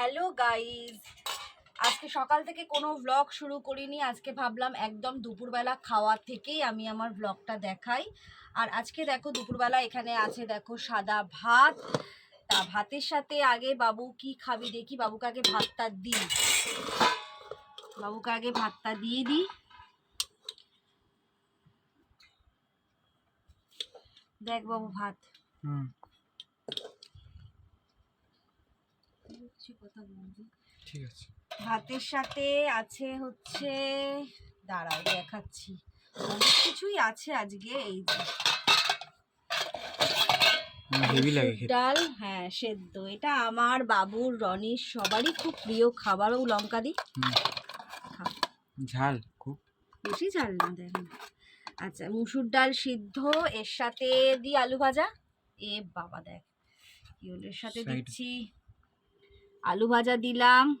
Hello guys আজকে সকাল থেকে কোনো ভ্লগ শুরু করিনি। আজকে ভাবলাম একদম দুপুরবেলা খাওয়া থেকেই আমি আমার ভ্লগটা দেখাই। আর আজকে দেখো, দুপুরবেলা এখানে আছে, দেখো, সাদা ভাত। তা ভাতের সাথে আগে বাবু কি খাবি দেখি, বাবুকে আগে ভাতটা দিই। বাবুকে আগে ভাতটা দিয়ে দিই। দেখ বাবু ভাত। হুম। কথা বলবি। ঠিক আছে। ভাতের সাথে আছে হচ্ছে দাঁড়াও দেখাচ্ছি। অনেক কিছুই আছে আজকে এই যে। হেভি লাগে ডাল হ্যাঁ সেদ্ধ। এটা আমার বাবুর রনির সবারই খুব প্রিয় খাবার ও লঙ্কা দি ঝাল খুব। বেশি ঝাল না দেখেন আচ্ছা মুসুর ডাল সিদ্ধ এর সাথে দি আলু ভাজা। এ বাবা দেখ। এর সাথে দিচ্ছি আলু ভাজা দিলাম।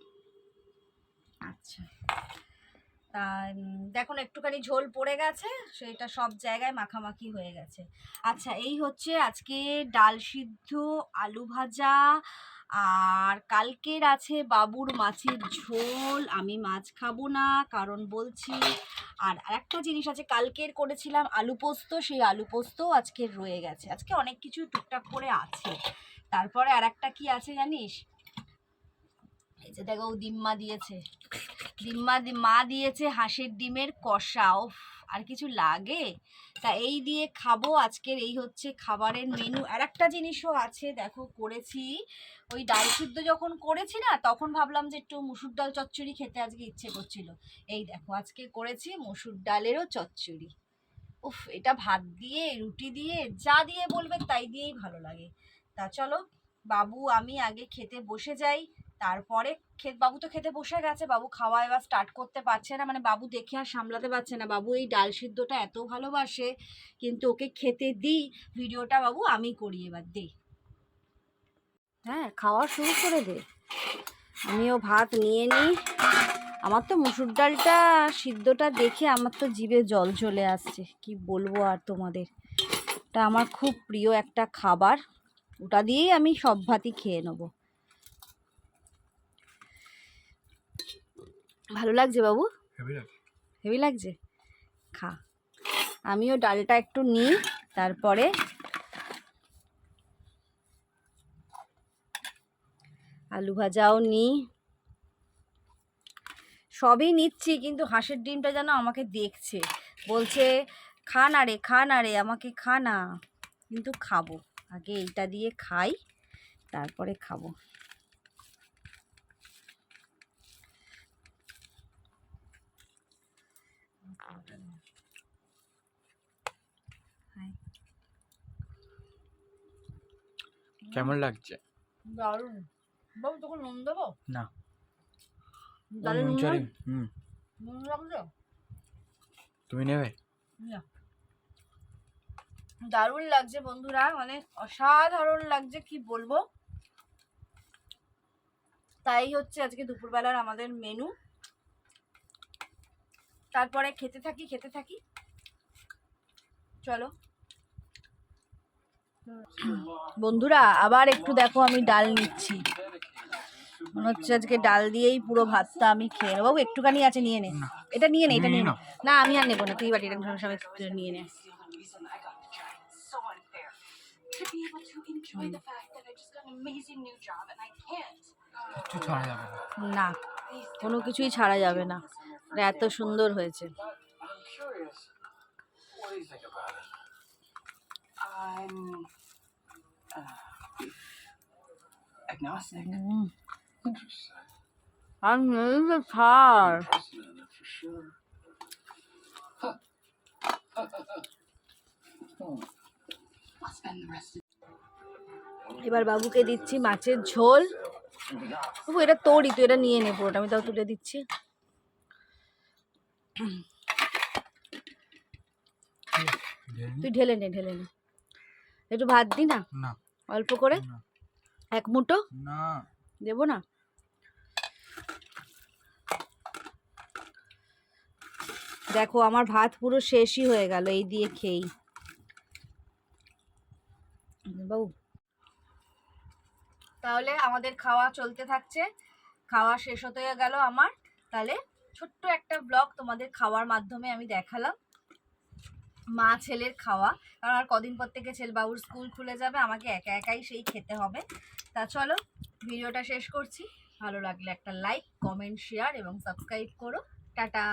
আচ্ছা। তা দেখুন, একটুখানি ঝোল পড়ে গেছে, সেটা সব জায়গায় মাখামাখি হয়ে গেছে। আচ্ছা এই হচ্ছে আজকে ডাল সিদ্ধ, আলু ভাজা, আর কালকের আছে বাবুর মাছের ঝোল। আমি মাছ খাব না, কারণ বলছি, আর আরেকটা জিনিস আছে, কালকের করেছিলাম আলু পোস্ত, সেই আলু পোস্ত আজকে রয়ে গেছে। আজকে অনেক কিছু টুকটাক করে আছে। তারপরে আর একটা কি আছে জানিস? যে দেখো, ও ডিম্মা দিয়েছে। ডিম্মা মা দিয়েছে হাঁসের ডিমের কষা। উফ, আর কিছু লাগে? তা এই দিয়ে খাব আজকের। এই হচ্ছে খাবারের মেনু আর একটা জিনিসও আছে, দেখো, করেছি। ওই ডাল সিদ্ধ যখন করেছি না, তখন ভাবলাম যে একটু মুসুর ডাল চচ্চড়ি খেতে আজকে ইচ্ছে করছিল। এই দেখো, আজকে করেছি মসুর ডালেরও চচ্চড়ি। উফ, এটা ভাত দিয়ে, রুটি দিয়ে, যা দিয়ে বলবে তাই দিয়েই ভালো লাগে। তা চলো, বাবু, আমি আগে খেতে বসে যাই। তারপরে খেত বাবু তো খেতে বসে গেছে, বাবু খাওয়া এবার স্টার্ট করতে পারছে না মানে বাবু দেখে আর সামলাতে পারছে না। বাবু এই ডাল সিদ্ধটা এত ভালোবাসে, কিন্তু ওকে খেতে দিই, ভিডিওটা বাবু আমি করি এবার, দে। হ্যাঁ খাওয়া শুরু করে দে। আমিও ভাত নিয়ে নিই। আমার তো মুসুর ডালটা সিদ্ধটা দেখে আমার তো জিভে জল চলে আসছে, কি বলব আর তোমাদের। এটা আমার খুব প্রিয় একটা খাবার, ওটা দিয়েই আমি সব ভাতই খেয়ে নেব। ভালো লাগছে বাবু? হেভি লাগছে? খা। আমিও ডালটা একটু নিই তারপরে আলু ভাজাও নিই। সবই নিচ্ছি কিন্তু হাঁসের ডিমটা যেন আমাকে দেখছে। বলছে খা না রে খা না রে আমাকে খা না। কিন্তু খাব। আগে এইটা দিয়ে খাই তারপরে খাব। কেমন লাগছে? দারুণ। বাবু তখন নুন দেবো? না। নুন হুম। নুন লাগছে? তুমি নেবে? না। দারুণ লাগছে বন্ধুরা মানে অসাধারণ লাগছে কি বলব? তাই হচ্ছে আজকে দুপুরবেলার আমাদের মেনু তারপরে খেতে থাকি খেতে থাকি। চলো। বন্ধুরা আবার একটু দেখো আমি ডাল নিচ্ছি। মনে হচ্ছে আজকে ডাল দিয়েই পুরো ভাতটা আমি খেয়ে নেব। একটুখানি আছে নিয়ে নে। এটা নিয়ে নে এটা নিয়ে নে। না আমি আর নেব না তুই বাটিটা সবাই নিয়ে নে। না কোনো কিছুই ছাড়া যাবে না। মানে এত সুন্দর হয়েছে। mm. এবার বাবুকে দিচ্ছি মাছের ঝোল। এটা তোরই তুই এটা নিয়ে নেব পুরোটা আমি তাও তুলে দিচ্ছি। তুই ঢেলে নে ঢেলে নে। একটু ভাত দি না? না। অল্প করে? এক মুঠো? না। দেবো না? দেখো আমার ভাত পুরো শেষই হয়ে গেল এই দিয়ে খেয়েই। বাবু। তাহলে আমাদের খাওয়া চলতে থাকছে। খাওয়া শেষ হতে গেল আমার। তাহলে ছোট্ট একটা ব্লগ তোমাদের খাওয়ার মাধ্যমে আমি দেখালাম। মা ছেলের খাওয়া। কারণ আর কদিন পর থেকে ছেলবাবুর স্কুল খুলে যাবে, আমাকে একা একাই সেই খেতে হবে। তা চলো, ভিডিওটা শেষ করছি। ভালো লাগলে একটা লাইক কমেন্ট শেয়ার এবং সাবস্ক্রাইব করো। টাটা!